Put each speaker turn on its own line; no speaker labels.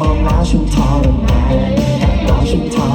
มองแล้วฉันทรมานกัดหนอฉันทร